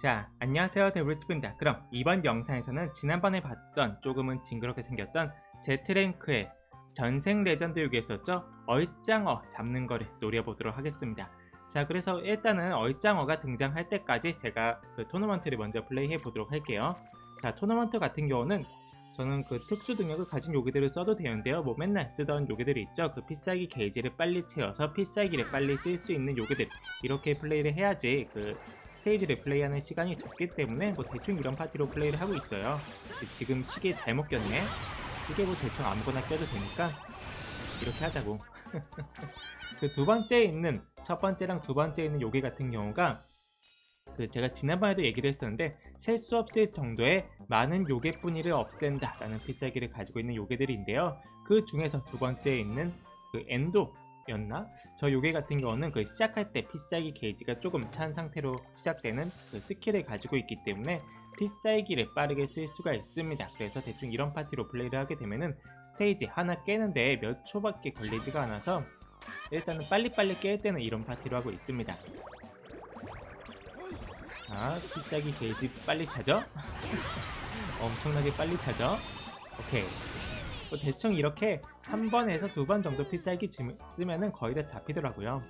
자, 안녕하세요 데브리트입니다. 그럼 이번 영상에서는 지난번에 봤던 조금은 징그럽게 생겼던 제트랭크의 전생 레전드 요기였었죠? 얼짱어 잡는 거를 노려보도록 하겠습니다. 자, 그래서 일단은 얼짱어가 등장할 때까지 제가 그 토너먼트를 먼저 플레이해 보도록 할게요. 자, 토너먼트 같은 경우는 저는 그 특수 능력을 가진 요기들을 써도 되는데요. 뭐 맨날 쓰던 요기들이 있죠. 그 필살기 게이지를 빨리 채워서 필살기를 빨리 쓸 수 있는 요기들 이렇게 플레이를 해야지 그 스테이지를 플레이하는 시간이 적기 때문에 뭐 대충 이런 파티로 플레이를 하고 있어요. 지금 시계 잘못 꼈네. 시계 뭐 대충 아무거나 껴도 되니까 이렇게 하자고. 그 두 번째에 있는 첫 번째랑 두 번째에 있는 요괴 같은 경우가 그 제가 지난번에도 얘기를 했었는데 셀 수 없을 정도의 많은 요괴 뿌리를 없앤다 라는 필살기를 가지고 있는 요괴들인데요 그 중에서 두 번째에 있는 그 엔도 였나? 저 요괴 같은 경우는 그 시작할 때 필살기 게이지가 조금 찬 상태로 시작되는 그 스킬을 가지고 있기 때문에 필살기를 빠르게 쓸 수가 있습니다. 그래서 대충 이런 파티로 플레이를 하게 되면은 스테이지 하나 깨는데 몇 초밖에 걸리지가 않아서 일단은 빨리빨리 깰 때는 이런 파티로 하고 있습니다. 자, 필살기 게이지 빨리 찾아. 엄청나게 빨리 찾아. 오케이. 뭐 대충 이렇게 한 번에서 두 번 정도 필살기 지- 쓰면은 거의 다 잡히더라고요.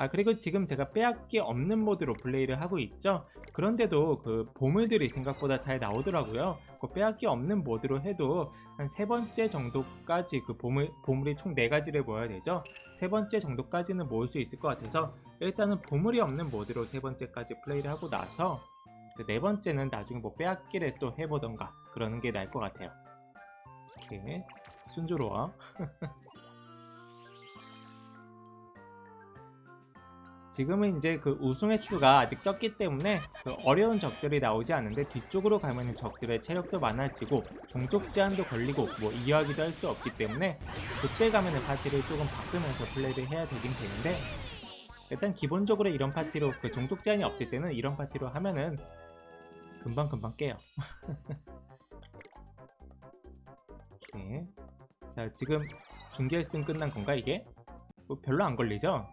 아 그리고 지금 제가 빼앗기 없는 모드로 플레이를 하고 있죠. 그런데도 그 보물들이 생각보다 잘 나오더라고요. 그 빼앗기 없는 모드로 해도 한 세 번째 정도까지 그 보물 보물이 총네 가지를 모아야 되죠. 세 번째 정도까지는 모을 수 있을 것 같아서 일단은 보물이 없는 모드로 세 번째까지 플레이를 하고 나서 그 네 번째는 나중에 뭐 빼앗기를 또 해보던가 그러는 게 나을 것 같아요. 이렇게 순조로워. 지금은 이제 그 우승 횟수가 아직 적기 때문에 그 어려운 적들이 나오지 않는데 뒤쪽으로 가면 적들의 체력도 많아지고 종족 제한도 걸리고 뭐 이해하기도 할 수 없기 때문에 그때 가면은 파티를 조금 바꾸면서 플레이를 해야 되긴 되는데 일단 기본적으로 이런 파티로 그 종족 제한이 없을 때는 이런 파티로 하면은 금방 금방 깨요. 자 지금 중계승 끝난 건가 이게? 뭐 별로 안 걸리죠?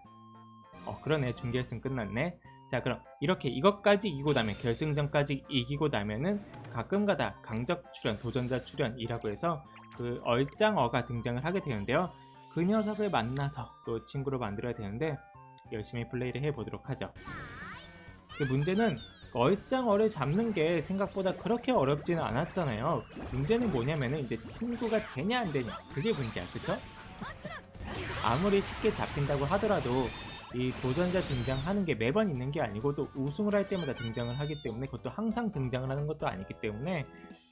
어 그러네 중결승 끝났네 자 그럼 이렇게 이것까지 이기고 나면 결승전까지 이기고 나면은 가끔가다 강적 출연 도전자 출연이라고 해서 그 얼짱어가 등장을 하게 되는데요 그 녀석을 만나서 또 친구로 만들어야 되는데 열심히 플레이를 해보도록 하죠 그 문제는 얼짱어를 잡는 게 생각보다 그렇게 어렵지는 않았잖아요 문제는 뭐냐면은 이제 친구가 되냐 안 되냐 그게 문제야 그쵸? 아무리 쉽게 잡힌다고 하더라도 이 도전자 등장하는 게 매번 있는 게 아니고 또 우승을 할 때마다 등장을 하기 때문에 그것도 항상 등장을 하는 것도 아니기 때문에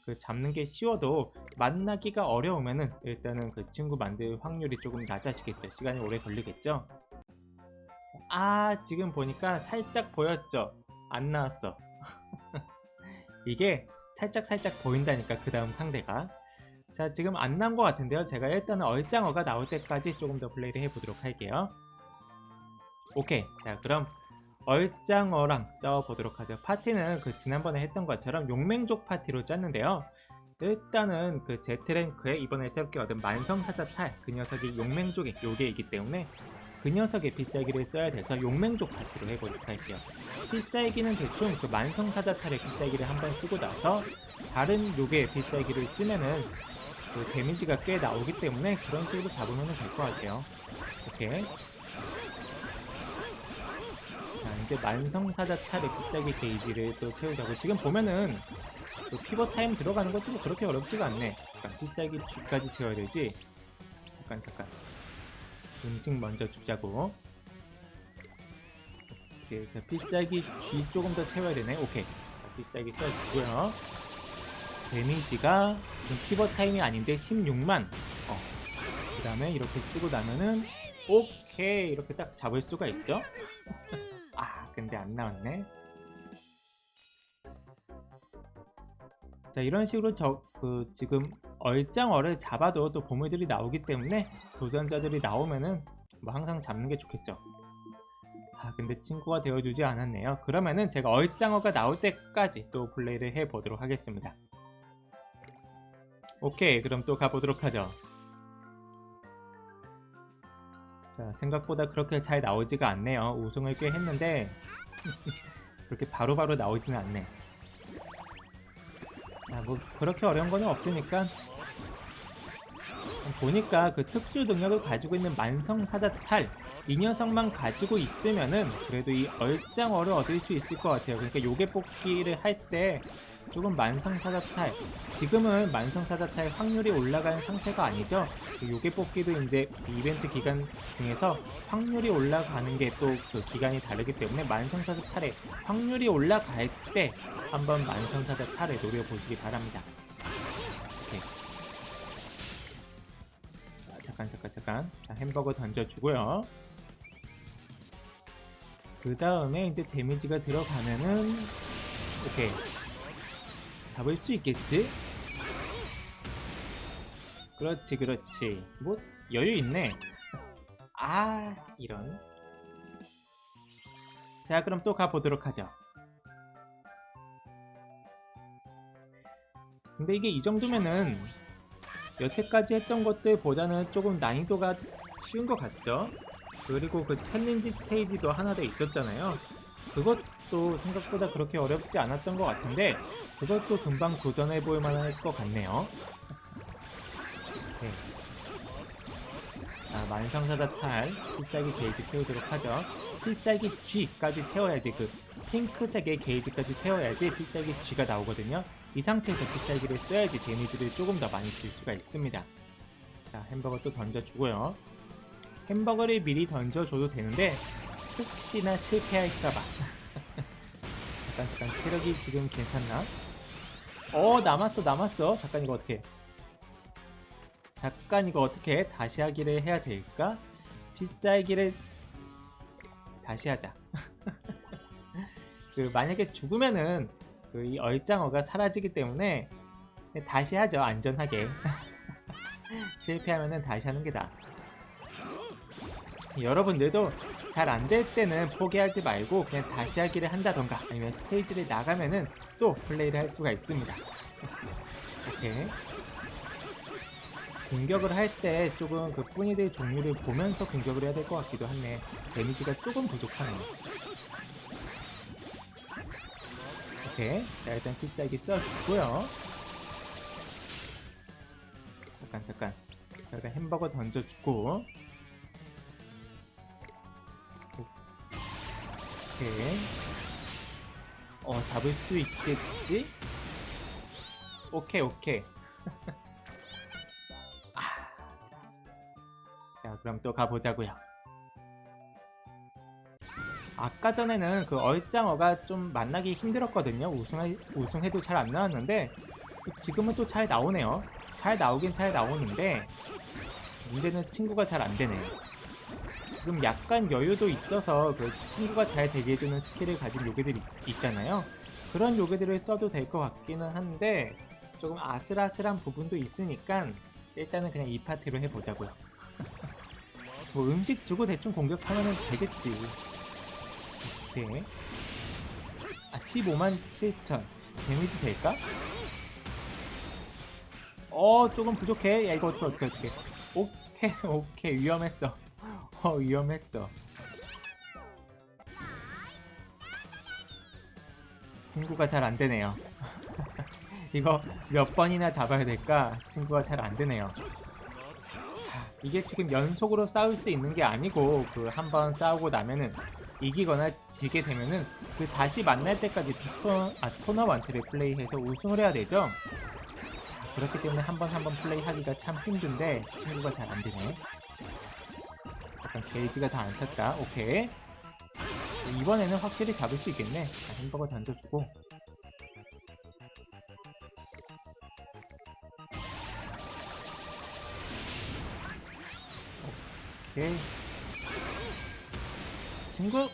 그 잡는 게 쉬워도 만나기가 어려우면은 일단은 그 친구 만들 확률이 조금 낮아지겠죠. 시간이 오래 걸리겠죠. 아 지금 보니까 살짝 보였죠. 안 나왔어. 이게 살짝 살짝 보인다니까 그 다음 상대가. 자 지금 안 나온 것 같은데요. 제가 일단은 얼짱어가 나올 때까지 조금 더 플레이를 해보도록 할게요. 오케이 자 그럼 얼짱어랑 싸워보도록 하죠 파티는 그 지난번에 했던 것처럼 용맹족 파티로 짰는데요 일단은 그 제트랭크에 이번에 새롭게 얻은 만성사자탈 그 녀석이 용맹족의 요괴이기 때문에 그 녀석의 필살기를 써야 돼서 용맹족 파티로 해보도록 할게요. 필살기는 대충 그 만성사자탈의 필살기를 한 번 쓰고 나서 다른 요괴의 필살기를 쓰면은 그 데미지가 꽤 나오기 때문에 그런 식으로 잡으면 될 것 같아요. 오케이. 자, 이제 만성사자탈의 필살기 게이지를 또 채우자고. 지금 보면은 그 피벗 타임 들어가는 것도 뭐 그렇게 어렵지가 않네. 잠깐 필살기 G까지 채워야 되지. 잠깐 잠깐 음식 먼저 주자고. 자 필살기 G 조금 더 채워야 되네. 오케이. 자, 필살기 써주고요. 데미지가 지금 피벗 타임이 아닌데 16만. 어. 그 다음에 이렇게 쓰고 나면은 오케이. 이렇게 딱 잡을 수가 있죠? 아 근데 안 나왔네 자 이런 식으로 저 그 지금 얼짱어를 잡아도 또 보물들이 나오기 때문에 도전자들이 나오면은 뭐 항상 잡는 게 좋겠죠. 아 근데 친구가 되어주지 않았네요. 그러면은 제가 얼짱어가 나올 때까지 또 플레이를 해보도록 하겠습니다. 오케이 그럼 또 가보도록 하죠. 자 생각보다 그렇게 잘 나오지가 않네요. 우승을 꽤 했는데 그렇게 바로바로 나오지는 않네. 자, 뭐 그렇게 어려운 거는 없으니까 보니까 그 특수 능력을 가지고 있는 만성사자 탈 이 녀석만 가지고 있으면은 그래도 이 얼짱어를 얻을 수 있을 것 같아요. 그러니까 요괴 뽑기를 할 때 조금 만성사자 탈 지금은 만성사자 탈 확률이 올라간 상태가 아니죠. 그 요괴 뽑기도 이제 이벤트 기간 중에서 확률이 올라가는 게 또 그 기간이 다르기 때문에 만성사자탈의 확률이 올라갈 때 한번 만성사자 탈을 노려보시기 바랍니다. 잠깐 잠깐 잠깐. 자 햄버거 던져주고요. 그 다음에 이제 데미지가 들어가면은 오케이 잡을 수 있겠지? 그렇지 그렇지. 뭐 여유 있네. 아 이런. 자 그럼 또 가보도록 하죠. 근데 이게 이 정도면은 여태까지 했던 것들보다는 조금 난이도가 쉬운 것 같죠? 그리고 그 챌린지 스테이지도 하나 더 있었잖아요. 그것도 생각보다 그렇게 어렵지 않았던 것 같은데 그것도 금방 도전해 볼 만할 것 같네요. 네. 자, 만성사자탈 필살기 게이지 채우도록 하죠. 필살기 G까지 채워야지 그 핑크색의 게이지까지 채워야지 필살기 G가 나오거든요. 이 상태에서 필살기를 써야지 데미지를 조금 더 많이 줄 수가 있습니다. 자, 햄버거 또 던져주고요. 햄버거를 미리 던져줘도 되는데 혹시나 실패할까봐. 잠깐 잠깐 체력이 지금 괜찮나? 어 남았어 남았어. 잠깐 이거 어떻게? 잠깐 이거 어떻게 다시 하기를 해야 될까? 필살기를 다시 하자. 그 만약에 죽으면은 그 이 얼짱어가 사라지기 때문에 다시 하죠 안전하게. 실패하면은 다시 하는 게 나아. 여러분들도 잘 안 될 때는 포기하지 말고 그냥 다시 하기를 한다던가 아니면 스테이지를 나가면은 또 플레이를 할 수가 있습니다. 이렇게 공격을 할 때 조금 그 뿌니들 종류를 보면서 공격을 해야 될 것 같기도 하네. 데미지가 조금 부족하네. 이렇게 자 일단 필살기 써주고요. 잠깐 잠깐. 자 일단 햄버거 던져주고 오케이. 어, 잡을 수 있겠지? 오케이, 오케이. 아. 자, 그럼 또 가보자고요. 아까 전에는 그 얼짱어가 좀 만나기 힘들었거든요. 우승 우승해도 잘 안 나왔는데 지금은 또 잘 나오네요. 잘 나오긴 잘 나오는데 문제는 친구가 잘 안 되네요. 지금 약간 여유도 있어서 그 친구가 잘 되게 해주는 스킬을 가진 요괴들이 있잖아요. 그런 요괴들을 써도 될 것 같기는 한데 조금 아슬아슬한 부분도 있으니까 일단은 그냥 이 파티로 해보자고요. 뭐 음식 주고 대충 공격하면 되겠지. 오케이. 아 15만 7천 데미지 될까? 어 조금 부족해. 야 이거 어떻게 어떻게. 오케이 오케이 위험했어. 어 위험했어 친구가 잘 안되네요 이거 몇 번이나 잡아야 될까 친구가 잘 안되네요 이게 지금 연속으로 싸울 수 있는 게 아니고 그 한 번 싸우고 나면은 이기거나 지게 되면은 그 다시 만날 때까지 토너, 아, 토너먼트를 플레이해서 우승을 해야 되죠 그렇기 때문에 한 번 한 번 플레이하기가 참 힘든데 친구가 잘 안되네 약간 게이지가 다 안 찼다. 오케이. 이번에는 확실히 잡을 수 있겠네. 자, 햄버거 던져주고. 오케이. 친구!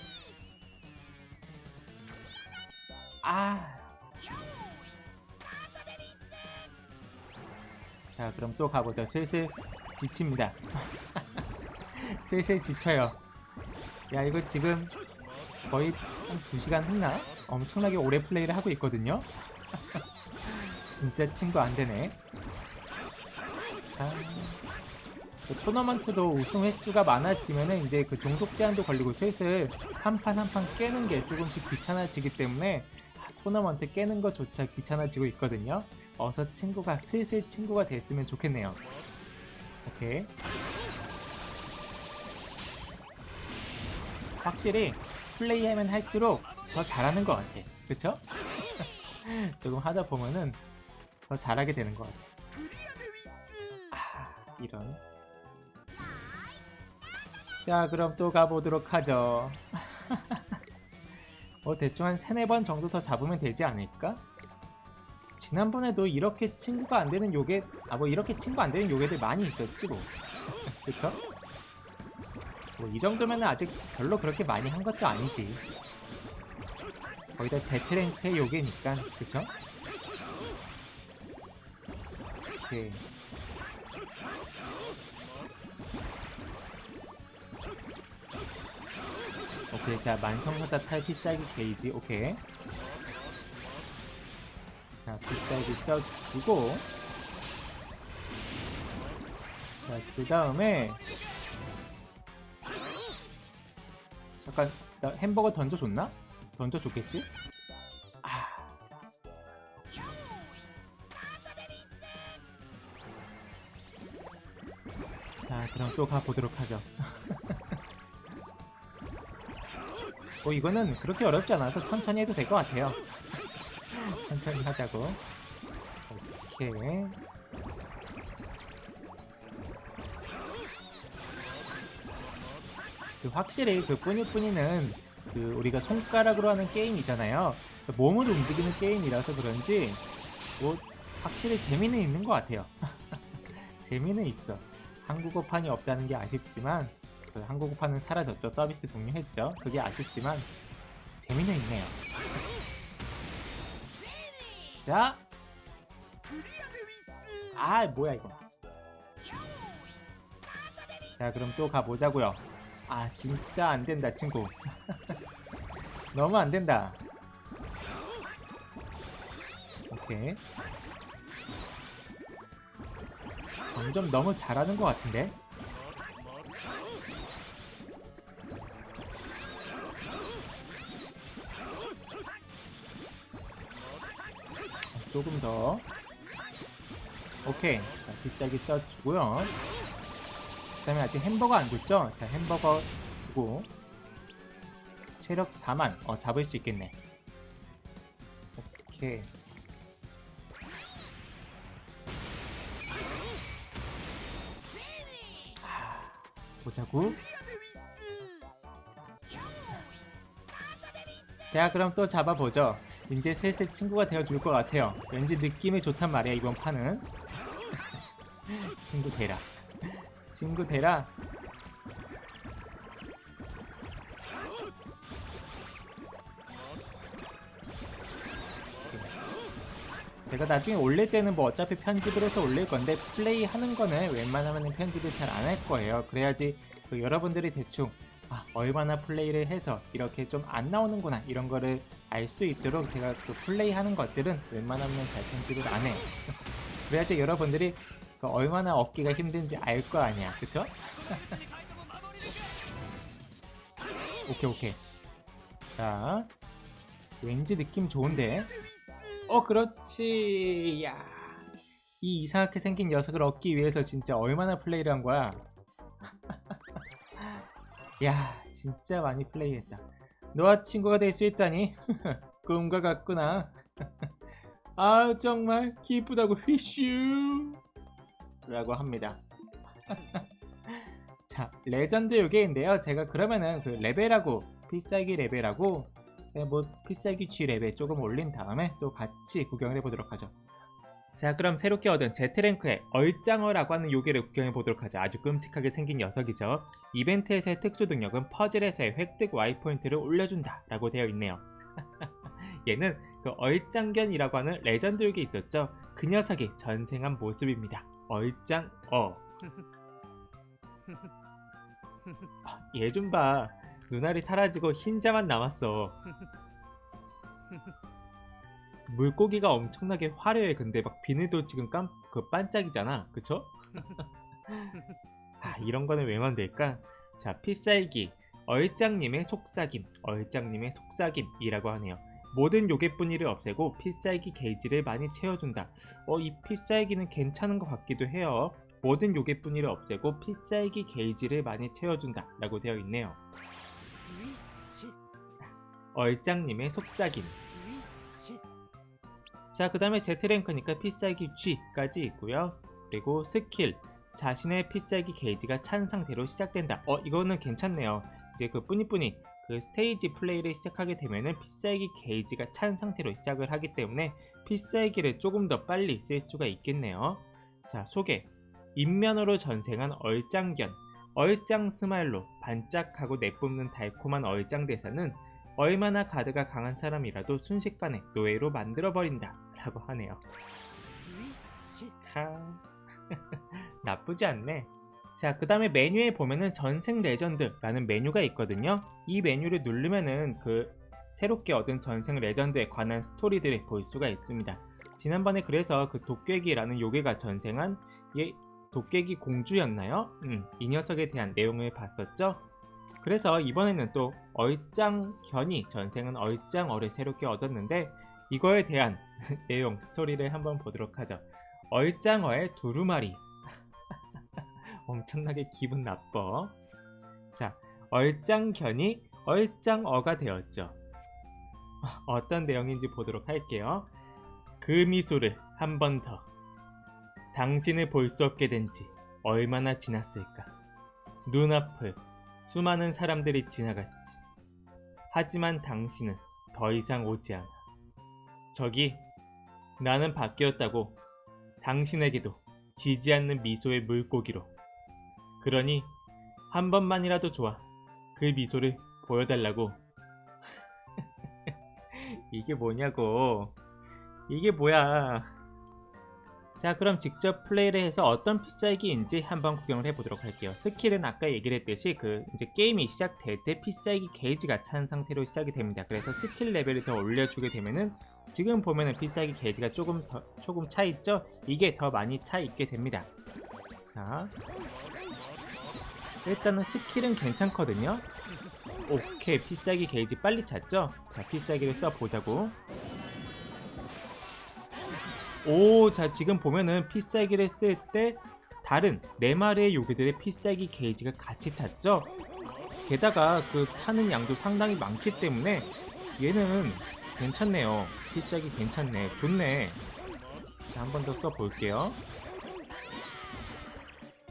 아! 자, 그럼 또 가보자. 슬슬 지칩니다. 슬슬 지쳐요. 야 이거 지금 거의 한 2시간 했나? 엄청나게 오래 플레이를 하고 있거든요. 진짜 친구 안 되네. 아... 그 토너먼트도 우승 횟수가 많아지면은 이제 그 종속 제한도 걸리고 슬슬 한 판 한 판 깨는 게 조금씩 귀찮아지기 때문에 토너먼트 깨는 것조차 귀찮아지고 있거든요. 어서 친구가 슬슬 친구가 됐으면 좋겠네요. 오케이. 확실히 플레이하면 할수록 더 잘하는 것 같아. 그쵸? 조금 하다 보면은 더 잘하게 되는 것 같아. 아, 이런. 자, 그럼 또 가보도록 하죠. 어, 대충 한 세네 번 정도 더 잡으면 되지 않을까? 지난번에도 이렇게 친구가 안 되는 요괴, 아, 뭐 이렇게 친구 안 되는 요괴들 많이 있었지, 뭐. 그쵸? 뭐 이 정도면 아직 별로 그렇게 많이 한 것도 아니지. 거의 다 Z랭크의 요괴니까, 그쵸? 오케이. 오케이, 자, 만성사자 탈 필살기 게이지, 오케이. 자, 필살기 써주고. 자, 그 다음에. 잠깐, 나 햄버거 던져줬나? 던져줬겠지? 아. 자, 그럼 또 가보도록 하죠. 뭐 이거는 그렇게 어렵지 않아서 천천히 해도 될 것 같아요. 천천히 하자고. 오케이. 그 확실히 그 뿌니뿌니는 그 우리가 손가락으로 하는 게임이잖아요. 그 몸을 움직이는 게임이라서 그런지 뭐 확실히 재미는 있는 것 같아요. 재미는 있어. 한국어판이 없다는 게 아쉽지만 그 한국어판은 사라졌죠. 서비스 종료했죠. 그게 아쉽지만 재미는 있네요. 자, 아 뭐야 이거. 자 그럼 또 가보자고요. 아 진짜 안 된다 친구. 너무 안 된다. 오케이. 점점 너무 잘하는 것 같은데. 조금 더. 오케이. 자, 비싸게 써주고요. 그 다음에 아직 햄버거 안 줬죠? 자, 햄버거 주고. 체력 4만. 어, 잡을 수 있겠네. 오케이. 아, 보자고. 자, 그럼 또 잡아보죠. 이제 슬슬 친구가 되어줄 것 같아요. 왠지 느낌이 좋단 말이야, 이번 판은. 친구 되라. 친구 되라. 제가 나중에 올릴 때는 뭐 어차피 편집을 해서 올릴 건데 플레이 하는 거는 웬만하면 편집을 잘 안 할 거예요. 그래야지 그 여러분들이 대충 아, 얼마나 플레이를 해서 이렇게 좀 안 나오는구나 이런 거를 알 수 있도록 제가 그 플레이 하는 것들은 웬만하면 잘 편집을 안 해요. 그래야지 여러분들이 그 얼마나 얻기가 힘든지 알 거 아니야. 그쵸? 오케이, 오케이. 자. 왠지 느낌 좋은데. 어, 그렇지. 야. 이 이상하게 생긴 녀석을 얻기 위해서 진짜 얼마나 플레이를 한 거야. 야, 진짜 많이 플레이했다. 너와 친구가 될 수 있다니. 꿈과 같구나. 아, 정말 기쁘다고 휘슈. 라고 합니다. 자, 레전드 요괴인데요. 제가 그러면은 그 레벨하고 필살기 레벨하고 네, 뭐 필살기 G 레벨 조금 올린 다음에 또 같이 구경을 해보도록 하죠. 자, 그럼 새롭게 얻은 Z랭크의 얼짱어라고 하는 요괴를 구경해 보도록 하죠. 아주 끔찍하게 생긴 녀석이죠. 이벤트에서의 특수 능력은 퍼즐에서의 획득 Y포인트를 올려준다 라고 되어 있네요. 얘는 그 얼짱견이라고 하는 레전드 요괴 있었죠. 그 녀석이 전생한 모습입니다. 얼짱어. 얘 좀 봐. 눈알이 사라지고 흰자만 남았어. 물고기가 엄청나게 화려해. 근데 막 비늘도 지금 깜, 그 반짝이잖아. 그쵸? 아, 이런 거는 왜 만들까? 자, 필살기. 얼짱님의 속삭임, 얼짱님의 속삭임이라고 하네요. 모든 요괴뿐이를 없애고 필살기 게이지를 많이 채워준다. 어, 이 필살기는 괜찮은 것 같기도 해요. 모든 요괴뿐이를 없애고 필살기 게이지를 많이 채워준다. 라고 되어 있네요. 얼짱님의 속삭임. 자, 그 다음에 Z랭크니까 필살기 G까지 있고요. 그리고 스킬. 자신의 필살기 게이지가 찬 상태로 시작된다. 어, 이거는 괜찮네요. 이제 그 뿌니뿌니 그 스테이지 플레이를 시작하게 되면은 필살기 게이지가 찬 상태로 시작을 하기 때문에 필살기를 조금 더 빨리 쓸 수가 있겠네요. 자, 소개. 인면으로 전생한 얼짱견. 얼짱 스마일로 반짝하고 내뿜는 달콤한 얼짱 대사는 얼마나 가드가 강한 사람이라도 순식간에 노예로 만들어버린다. 라고 하네요. 하... 나쁘지 않네. 자, 그 다음에 메뉴에 보면은 전생 레전드라는 메뉴가 있거든요. 이 메뉴를 누르면은 그 새롭게 얻은 전생 레전드에 관한 스토리들을 볼 수가 있습니다. 지난번에 그래서 그 도깨기라는 요괴가 전생한 얘 도깨기 공주였나요? 음, 이 녀석에 대한 내용을 봤었죠. 그래서 이번에는 또 얼짱견이 전생은 얼짱어를 새롭게 얻었는데 이거에 대한 내용 스토리를 한번 보도록 하죠. 얼짱어의 두루마리 엄청나게 기분 나빠. 자, 얼짱견이 얼짱어가 되었죠. 어떤 내용인지 보도록 할게요. 그 미소를 한 번 더. 당신을 볼 수 없게 된 지 얼마나 지났을까. 눈앞을 수많은 사람들이 지나갔지. 하지만 당신은 더 이상 오지 않아. 저기, 나는 바뀌었다고. 당신에게도 지지 않는 미소의 물고기로. 그러니 한 번만이라도 좋아. 그 미소를 보여달라고. 이게 뭐냐고. 이게 뭐야. 자, 그럼 직접 플레이를 해서 어떤 필살기인지 한번 구경을 해보도록 할게요. 스킬은 아까 얘기를 했듯이 그 이제 게임이 시작될 때 필살기 게이지가 찬 상태로 시작이 됩니다. 그래서 스킬 레벨을 더 올려주게 되면은 지금 보면은 필살기 게이지가 조금 더 조금 차 있죠? 이게 더 많이 차 있게 됩니다. 자, 일단은 스킬은 괜찮거든요. 오케이 필살기 게이지 빨리 찼죠? 자 필살기를 써보자고. 오, 자 지금 보면은 필살기를 쓸 때 다른 네 마리의 요괴들의 필살기 게이지가 같이 찼죠? 게다가 그 차는 양도 상당히 많기 때문에 얘는 괜찮네요. 필살기 괜찮네. 좋네. 자, 한 번 더 써볼게요.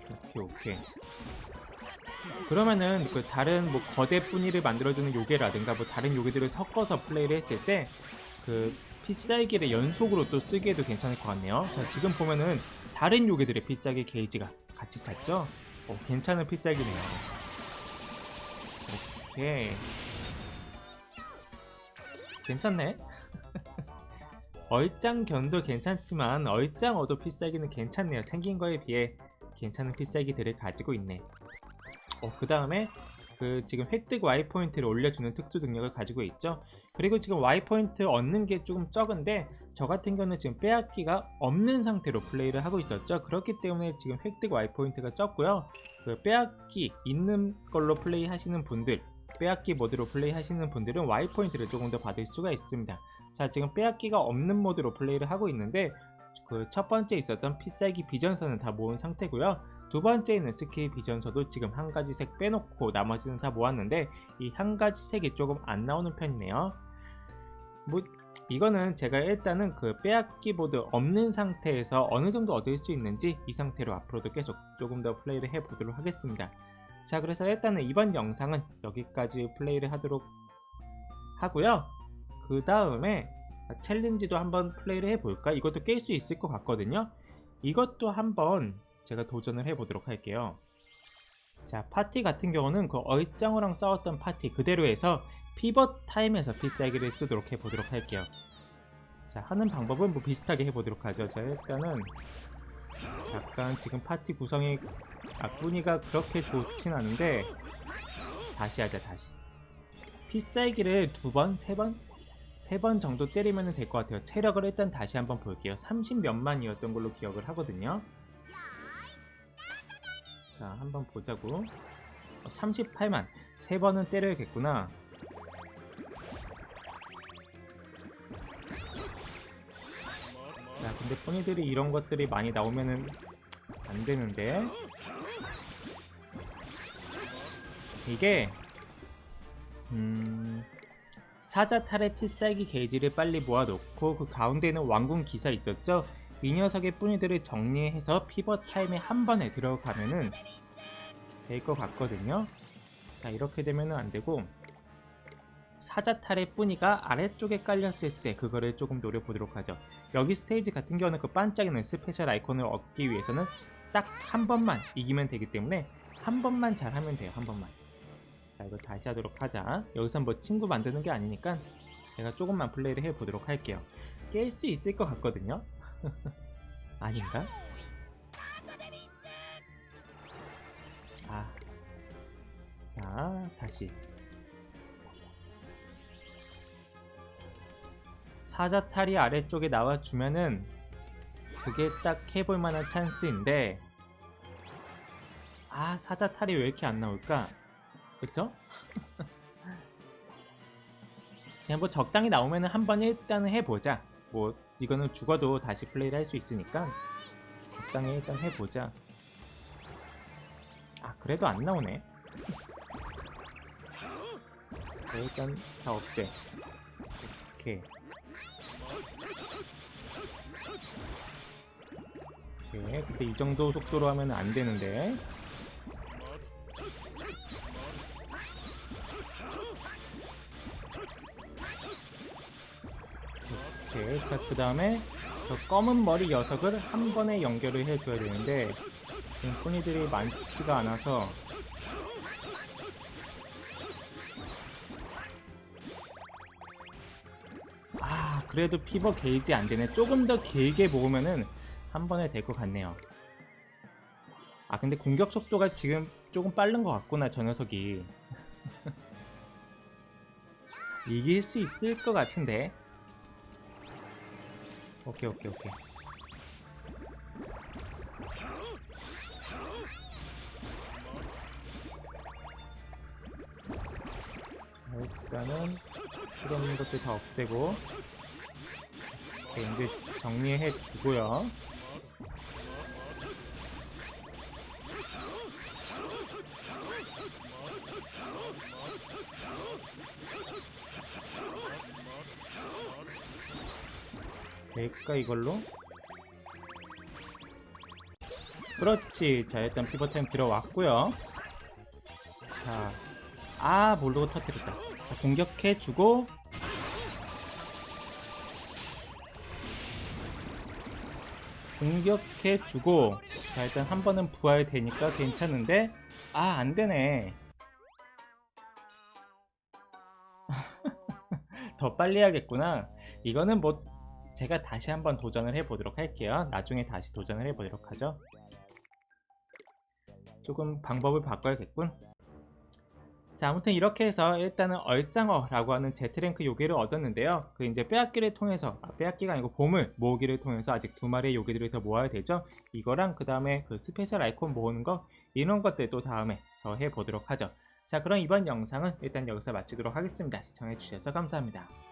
오케이, 오케이. 그러면은 그 다른 뭐 거대 뿌니를 만들어주는 요괴라든가 뭐 다른 요괴들을 섞어서 플레이를 했을 때 그 필살기를 연속으로 또 쓰기에도 괜찮을 것 같네요. 자, 지금 보면은 다른 요괴들의 필살기 게이지가 같이 찼죠? 어, 괜찮은 필살기네요. 오케이. 괜찮네? 얼짱 견도 괜찮지만 얼짱 어도 필살기는 괜찮네요. 생긴 거에 비해 괜찮은 필살기들을 가지고 있네. 어, 그 다음에 그 지금 획득 Y 포인트를 올려주는 특수 능력을 가지고 있죠. 그리고 지금 Y 포인트 얻는 게 조금 적은데 저 같은 경우는 지금 빼앗기가 없는 상태로 플레이를 하고 있었죠. 그렇기 때문에 지금 획득 Y 포인트가 적고요. 그 빼앗기 있는 걸로 플레이 하시는 분들, 빼앗기 모드로 플레이 하시는 분들은 Y 포인트를 조금 더 받을 수가 있습니다. 자, 지금 빼앗기가 없는 모드로 플레이를 하고 있는데 그 첫 번째 있었던 필살기 비전선은 다 모은 상태고요. 두 번째 있는 스킬 비전서도 지금 한 가지 색 빼놓고 나머지는 다 모았는데 이 한 가지 색이 조금 안 나오는 편이네요. 뭐 이거는 제가 일단은 그 빼앗기 보드 없는 상태에서 어느 정도 얻을 수 있는지 이 상태로 앞으로도 계속 조금 더 플레이를 해 보도록 하겠습니다. 자 그래서 일단은 이번 영상은 여기까지 플레이를 하도록 하고요. 그 다음에 챌린지도 한번 플레이를 해볼까? 이것도 깰 수 있을 것 같거든요. 이것도 한번 제가 도전을 해보도록 할게요. 자, 파티 같은 경우는 그 얼짱어랑 싸웠던 파티 그대로 해서 피벗 타임에서 필살기를 쓰도록 해보도록 할게요. 자, 하는 방법은 뭐 비슷하게 해보도록 하죠. 자, 일단은 약간 지금 파티 구성이 아, 뿌니가 그렇게 좋진 않은데 다시 하자, 다시. 필살기를 두 번, 세 번, 세 번 정도 때리면 될 것 같아요. 체력을 일단 다시 한번 볼게요. 30 몇만이었던 걸로 기억을 하거든요. 자, 한번 보자고. 어, 38만. 세 번은 때려야겠구나. 야, 근데 포니들이 이런 것들이 많이 나오면은 안 되는데. 이게 음, 사자탈의 필살기 게이지를 빨리 모아놓고 그 가운데는 왕궁 기사 있었죠? 이 녀석의 뿌니들을 정리해서 피벗 타임에 한 번에 들어가면은 될 것 같거든요. 자 이렇게 되면은 안 되고 사자탈의 뿌니가 아래쪽에 깔렸을 때 그거를 조금 노려보도록 하죠. 여기 스테이지 같은 경우는 그 반짝이는 스페셜 아이콘을 얻기 위해서는 딱 한 번만 이기면 되기 때문에 한 번만 잘하면 돼요. 한 번만. 자 이거 다시 하도록 하자 여기선 뭐 친구 만드는 게 아니니까 제가 조금만 플레이를 해보도록 할게요 깰 수 있을 것 같거든요 아닌가? 아. 자 다시 사자탈이 아래쪽에 나와주면은 그게 딱 해볼 만한 찬스인데 아 사자탈이 왜 이렇게 안 나올까? 그쵸? 그냥 뭐 적당히 나오면은 한번 일단은 해보자. 뭐 이거는 죽어도 다시 플레이를 할 수 있으니까 적당히 일단 해보자. 아 그래도 안 나오네. 네, 일단 다 없애. 오케이. 오케이. 근데 이 정도 속도로 하면 안 되는데. 그 다음에 저 검은 머리 녀석을 한 번에 연결을 해줘야 되는데 지금 포니들이 많지가 않아서 아 그래도 피버 게이지 안 되네. 조금 더 길게 모으면은 한 번에 될 것 같네요. 아 근데 공격 속도가 지금 조금 빠른 것 같구나 저 녀석이. 이길 수 있을 것 같은데. 오케이 오케이 오케이. 자, 일단은 이런 것들 다 없애고 이제 정리해 두고요 될까 이걸로? 그렇지. 자 일단 피버템 들어왔고요. 자, 아 모르고 터뜨렸다. 자, 공격해주고. 공격해주고. 자 일단 한 번은 부활되니까 괜찮은데? 아 안되네. 더 빨리 해야겠구나. 이거는 뭐 제가 다시 한번 도전을 해보도록 할게요. 나중에 다시 도전을 해보도록 하죠. 조금 방법을 바꿔야겠군. 자, 아무튼 이렇게 해서 일단은 얼짱어라고 하는 제트랭크 요괴를 얻었는데요. 그 이제 빼앗기를 통해서, 아, 빼앗기가 아니고 보물 모으기를 통해서 아직 두 마리의 요괴들을 더 모아야 되죠. 이거랑 그 다음에 그 스페셜 아이콘 모으는 거, 이런 것들도 다음에 더 해보도록 하죠. 자, 그럼 이번 영상은 일단 여기서 마치도록 하겠습니다. 시청해주셔서 감사합니다.